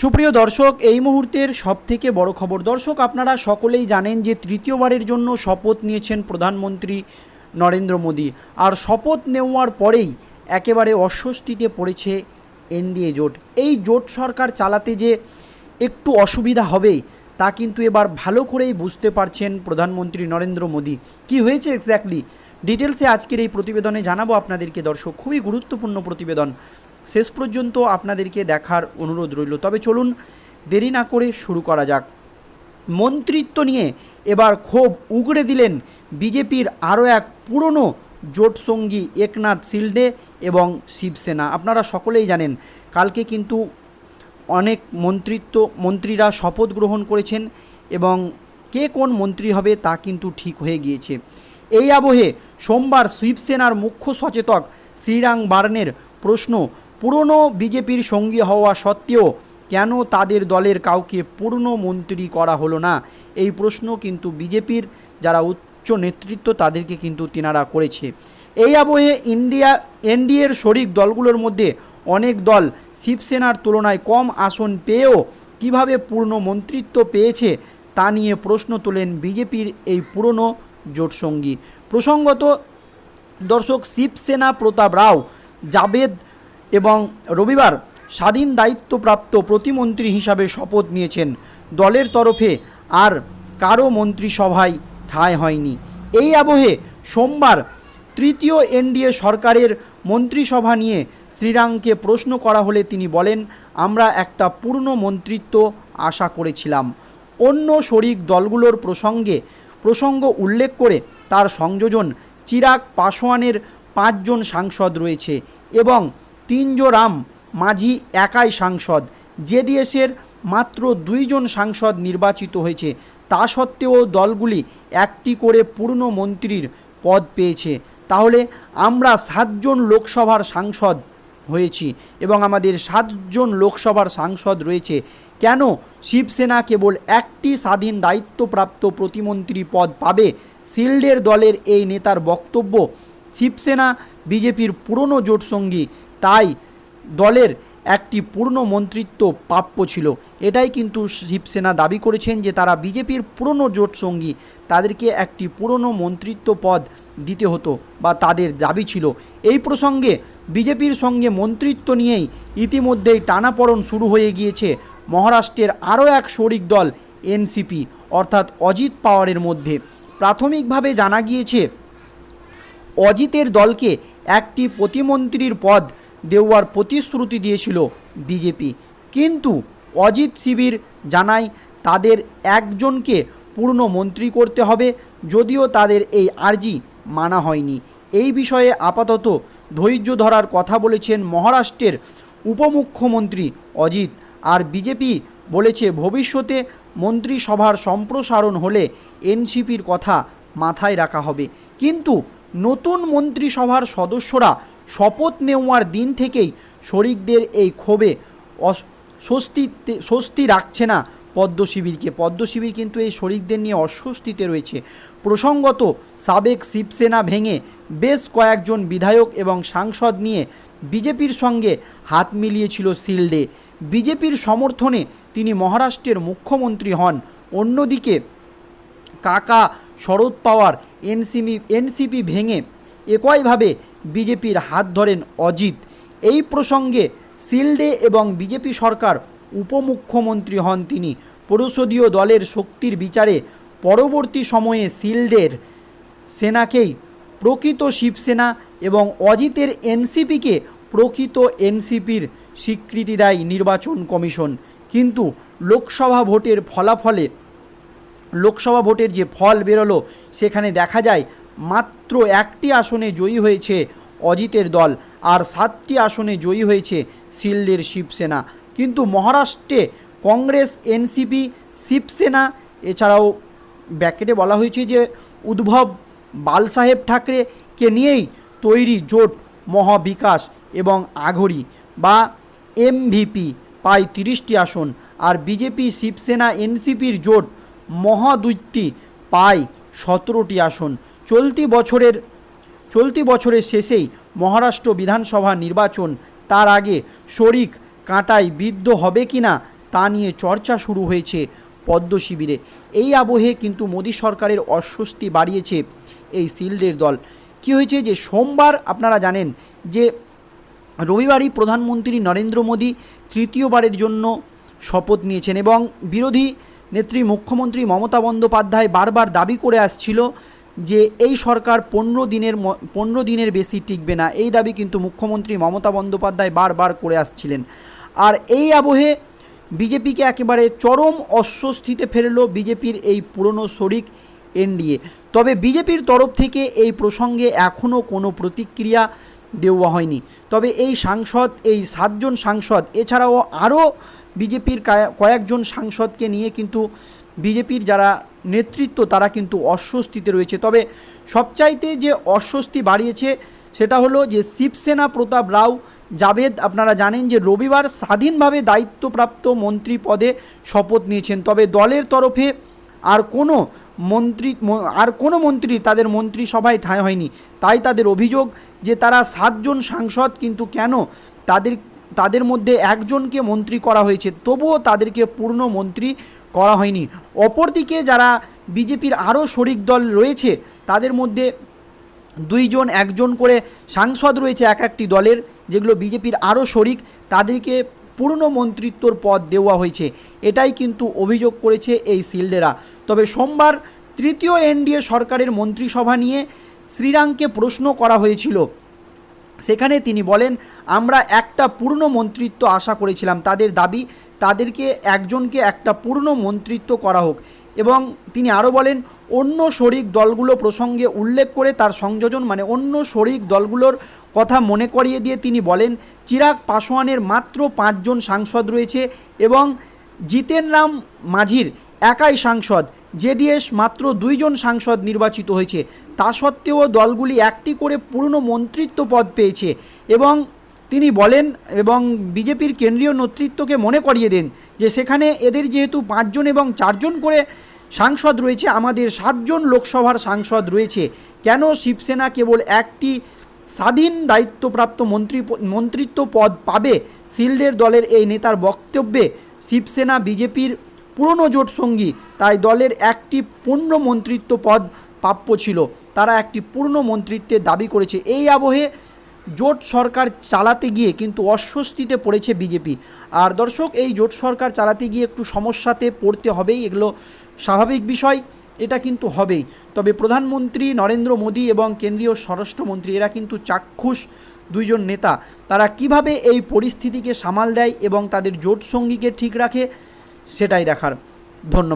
সুপ্রিয় দর্শক, এই মুহূর্তের সবথেকে বড় খবর। দর্শক, আপনারা সকলেই জানেন যে তৃতীয়বারের জন্য শপথ নিয়েছেন প্রধানমন্ত্রী নরেন্দ্র মোদী। আর শপথ নেওয়ার পরেই একেবারে অস্বস্তিতে পড়েছে এনডিএ জোট। এই জোট সরকার চালাতে যে একটু অসুবিধা হবে, তা কিন্তু এবার ভালো করেই বুঝতে পারছেন প্রধানমন্ত্রী নরেন্দ্র মোদী। কি হয়েছে এক্স্যাক্টলি ডিটেলসে আজকের এই প্রতিবেদনে জানাব আপনাদেরকে দর্শক। খুবই গুরুত্বপূর্ণ প্রতিবেদন। শেষ পর্যন্ত আপনাদেরকে দেখার অনুরোধ রইল। তবে চলুন দেরি না করে শুরু করা যাক। মন্ত্রিত্ব নিয়ে এবার ক্ষোভ উগড়ে দিলেন বিজেপির আরও এক পুরনো জোটসঙ্গী একনাথ শিল্ডে এবং শিবসেনা। আপনারা সকলেই জানেন, কালকে কিন্তু অনেক মন্ত্রিত্ব, মন্ত্রীরা শপথ গ্রহণ করেছেন এবং কে কোন মন্ত্রী হবে তা কিন্তু ঠিক হয়ে গিয়েছে। এই আবহে সোমবার শিবসেনার মুখ্য সচেতক শ্রীরাং বার্নের প্রশ্ন পুরনো বিজেপির সঙ্গী হওয়া সত্ত্বেও কেন তাদের দলের কাউকে পূর্ণ মন্ত্রী করা হলো না? এই প্রশ্ন কিন্তু বিজেপির যারা উচ্চ নেতৃত্ব তাদেরকে কিন্তু তিনারা করেছে। এই আবহে ইন্ডিয়া, এনডিএর শরিক দলগুলোর মধ্যে অনেক দল শিবসেনার তুলনায় কম আসন পেয়েও কীভাবে পূর্ণ মন্ত্রিত্ব পেয়েছে তা নিয়ে প্রশ্ন তোলেন বিজেপির এই পুরনো জোটসঙ্গী প্রসঙ্গত দর্শক শিবসেনা প্রতাপ রাও জাবেদ এবং রবিবার স্বাধীন দায়িত্বপ্রাপ্ত প্রতিমন্ত্রী হিসাবে শপথ নিয়েছেন দলের তরফে আর কারও মন্ত্রিসভায় ঠাঁই হয়নি। এই আবহে সোমবার তৃতীয় এনডিএ সরকারের মন্ত্রিসভা নিয়ে শ্রীরাংকে প্রশ্ন করা হলে তিনি বলেন, আমরা একটা পূর্ণ মন্ত্রিত্ব আশা করেছিলাম। অন্য শরিক দলগুলোর প্রসঙ্গে, প্রসঙ্গ উল্লেখ করে তার সংযোজন চিরাগ পাসোয়ানের পাঁচজন সাংসদ রয়েছে এবং তিনজোরাম মাঝি একাই সাংসদ। জেডিএসের মাত্র দুইজন সাংসদ নির্বাচিত হয়েছে। তা সত্ত্বেও দলগুলি একটি করে পূর্ণ মন্ত্রীর পদ পেয়েছে। তাহলে আমরা সাতজন লোকসভার সাংসদ হয়েছি এবং আমাদের সাতজন লোকসভার সাংসদ রয়েছে। কেন শিবসেনা কেবল একটি স্বাধীন দায়িত্বপ্রাপ্ত প্রতিমন্ত্রী পদ পাবে? শিল্ডের দলের এই নেতার বক্তব্য, শিবসেনা বিজেপির পুরনো জোটসঙ্গী তাই দলের একটি পূর্ণ মন্ত্রিত্ব প্রাপ্য ছিল। এটাই কিন্তু শিবসেনা দাবি করেছেন যে তারা বিজেপির পুরনো জোটসঙ্গী তাদেরকে একটি পুরনো মন্ত্রিত্ব পদ দিতে হতো বা তাদের দাবি ছিল। এই প্রসঙ্গে বিজেপির সঙ্গে মন্ত্রিত্ব নিয়েই ইতিমধ্যেই টানাপড়ন শুরু হয়ে গিয়েছে মহারাষ্ট্রের আরও এক শরিক দল, এনসিপি, অর্থাৎ অজিত পাওয়ারের মধ্যে। প্রাথমিকভাবে জানা গিয়েছে, অজিতের দলকে একটি প্রতিমন্ত্রীর পদ দেওয়ার প্রতিশ্রুতি দিয়েছিল বিজেপি। কিন্তু অজিত শিবির জানায়, তাদের একজনকে পূর্ণ মন্ত্রী করতে হবে, যদিও তাদের এই আর্জি মানা হয়নি। এই বিষয়ে আপাতত ধৈর্য ধরার কথা বলেছেন মহারাষ্ট্রের উপমুখ্যমন্ত্রী অজিত। আর বিজেপি বলেছে, ভবিষ্যতে মন্ত্রিসভার সম্প্রসারণ হলে এনসিপির কথা মাথায় রাখা হবে। কিন্তু নতুন মন্ত্রিসভার সদস্যরা শপথ নেওয়ার দিন থেকেই শরিকদের এই ক্ষোভে স্বস্তিতে স্বস্তি রাখছে না পদ্ম শিবিরকে। পদ্ম শিবির কিন্তু এই শরিকদের নিয়ে অস্বস্তিতে রয়েছে। প্রসঙ্গত, সাবেক শিবসেনা ভেঙে বেশ কয়েকজন বিধায়ক এবং সাংসদ নিয়ে বিজেপির সঙ্গে হাত মিলিয়েছিল শিল্ডে বিজেপির সমর্থনে তিনি মহারাষ্ট্রের মুখ্যমন্ত্রী হন। অন্যদিকে, কাকা শরদ পাওয়ার এনসিপি এনসিপি ভেঙে একইভাবে বিজেপির হাত ধরেন অজিত। এই প্রসঙ্গে শিল্ডে এবং বিজেপি সরকার উপমুখ্যমন্ত্রী হন তিনি। পরিষদীয় দলের শক্তির বিচারে পরবর্তী সময়ে শিল্ডের সেনাকেই প্রকৃত শিবসেনা এবং অজিতের এনসিপিকে প্রকৃত এনসিপির স্বীকৃতি দেয় নির্বাচন কমিশন। কিন্তু লোকসভা ভোটের ফলাফলে, লোকসভা ভোটের যে ফল বেরোলো, সেখানে দেখা যায় মাত্র একটি আসনে জয়ী হয়েছে অজিতের দল। আর সাতটি আসনে জয়ী হয়েছে শিল্ডের শিবসেনা। কিন্তু মহারাষ্ট্রে কংগ্রেস, এনসিপি, শিবসেনা, এছাড়াও ব্যাকেটে বলা হয়েছে যে উদ্ভব বালসাহেব ঠাকরেকে নিয়েই তৈরি জোট মহাবিকাশ এবং আঘরি বা এমভিপি পায় তিরিশটি আসন। আর বিজেপি, শিবসেনা, এনসিপির জোট মহাদৈত্যী পায় সতেরোটি আসন। চলতি বছরের চলতি বছরের শেষেই মহারাষ্ট্র বিধানসভা নির্বাচন, তার আগে শরিক কাঁটায় বিদ্ধ হবে কি না তা নিয়ে চর্চা শুরু হয়েছে পদ্ম শিবিরে। এই আবহে কিন্তু মোদী সরকারের অস্বস্তি বাড়িয়েছে এই সিল্ডের দল। কি হয়েছে যে সোমবার আপনারা জানেন যে রবিবারই প্রধানমন্ত্রী নরেন্দ্র মোদী তৃতীয়বারের জন্য শপথ নিয়েছেন এবং বিরোধী নেত্রী মুখ্যমন্ত্রী মমতা বন্দ্যোপাধ্যায় বারবার দাবি করে আসছিল যে এই সরকার পনেরো দিনের পনেরো দিনের বেশি টিকবে না, এই দাবি কিন্তু মুখ্যমন্ত্রী মমতা বন্দ্যোপাধ্যায় বারবার করে আসছিলেন। আর এই আবহে বিজেপিকে একেবারে চরম অস্বস্তিতে ফেরল বিজেপির এই পুরনো শরিক এনডিএ। তবে বিজেপির তরফ থেকে এই প্রসঙ্গে এখনও কোনো প্রতিক্রিয়া দেওয়া হয়নি। তবে এই সাংসদ, এই সাতজন সাংসদ, এছাড়াও আরও বিজেপির কয়েকজন সাংসদকে নিয়ে কিন্তু বিজেপির যারা নেতৃত্ব, তারা কিন্তু অস্বস্তিতে রয়েছে। তবে সবচাইতে যে অস্বস্তি বাড়িয়েছে, সেটা হলো যে শিবসেনা প্রতাপ রাও জাভেদ, আপনারা জানেন যে রবিবার স্বাধীনভাবে দায়িত্বপ্রাপ্ত মন্ত্রী পদে শপথ নিয়েছেন। তবে দলের তরফে আর কোনো মন্ত্রী আর কোনো মন্ত্রী তাদের মন্ত্রিসভায় ঠাঁই হয়নি। তাই তাদের অভিযোগ যে তারা সাতজন সাংসদ, কিন্তু কেন তাদের তাদের মধ্যে একজনকে মন্ত্রী করা হয়েছে, তবুও তাদেরকে পূর্ণ মন্ত্রী করা হয়নি। অপরদিকে যারা বিজেপির আরও শরিক দল রয়েছে, তাদের মধ্যে দুইজন, একজন করে সাংসদ রয়েছে এক একটি দলের, যেগুলো বিজেপির আরও শরিক, তাদেরকে পূর্ণ মন্ত্রিত্বর পদ দেওয়া হয়েছে। এটাই কিন্তু অভিযোগ করেছে এই সিলডেরা তবে সোমবার তৃতীয় এনডিএ সরকারের মন্ত্রিসভা নিয়ে শ্রীরামকে প্রশ্ন করা হয়েছিল। সেখানে তিনি বলেন আমরা একটা পূর্ণ মন্ত্রিত্ব আশা করেছিলাম। তাদের দাবি, তাদেরকে একজনকে একটা পূর্ণ মন্ত্রিত্ব করা হোক। এবং তিনি আরও বলেন, অন্য শরিক দলগুলো প্রসঙ্গে উল্লেখ করে তার সংযোজন মানে অন্য শরিক দলগুলোর কথা মনে করিয়ে দিয়ে তিনি বলেন, চিরাগ পাসোয়ানের মাত্র পাঁচজন সাংসদ রয়েছে এবং জিতেন রাম মাঝির একাই সাংসদ, জেডিএস মাত্র দুইজন সাংসদ নির্বাচিত হয়েছে। তা সত্ত্বেও দলগুলি একটি করে পূর্ণ মন্ত্রিত্ব পদ পেয়েছে এবং তিনি বলেন এবং বিজেপির কেন্দ্রীয় নেতৃত্বকে মনে করিয়ে দেন যে সেখানে এদের যেহেতু পাঁচজন এবং চারজন করে সাংসদ রয়েছে, আমাদের সাতজন লোকসভার সাংসদ রয়েছে, কেন শিবসেনা কেবল একটি স্বাধীন দায়িত্বপ্রাপ্ত মন্ত্রী মন্ত্রিত্ব পদ পাবে? সিল্ডের দলের এই নেতার বক্তব্যে শিবসেনা বিজেপির পুরনো জোট সঙ্গী, তাই দলের একটি পূর্ণ মন্ত্রিত্ব পদ প্রাপ্য ছিল। তারা একটি পূর্ণ মন্ত্রিত্বের দাবি করেছে। এই আবহে জোট সরকার চালাতে গিয়ে কিন্তু অস্বস্তিতে পড়েছে বিজেপি। আর দর্শক, এই জোট সরকার চালাতে গিয়ে একটু সমস্যাতে পড়তে হবেই, এগুলো স্বাভাবিক বিষয়, এটা কিন্তু হবেই। তবে প্রধানমন্ত্রী নরেন্দ্র মোদী এবং কেন্দ্রীয় স্বরাষ্ট্রমন্ত্রী, এরা কিন্তু চাক্ষুষ দুইজন নেতা। তারা কীভাবে এই পরিস্থিতিকে সামাল দেয় এবং তাদের জোট সঙ্গীকে ঠিক রাখে, সেটাই দেখার। ধন্যবাদ।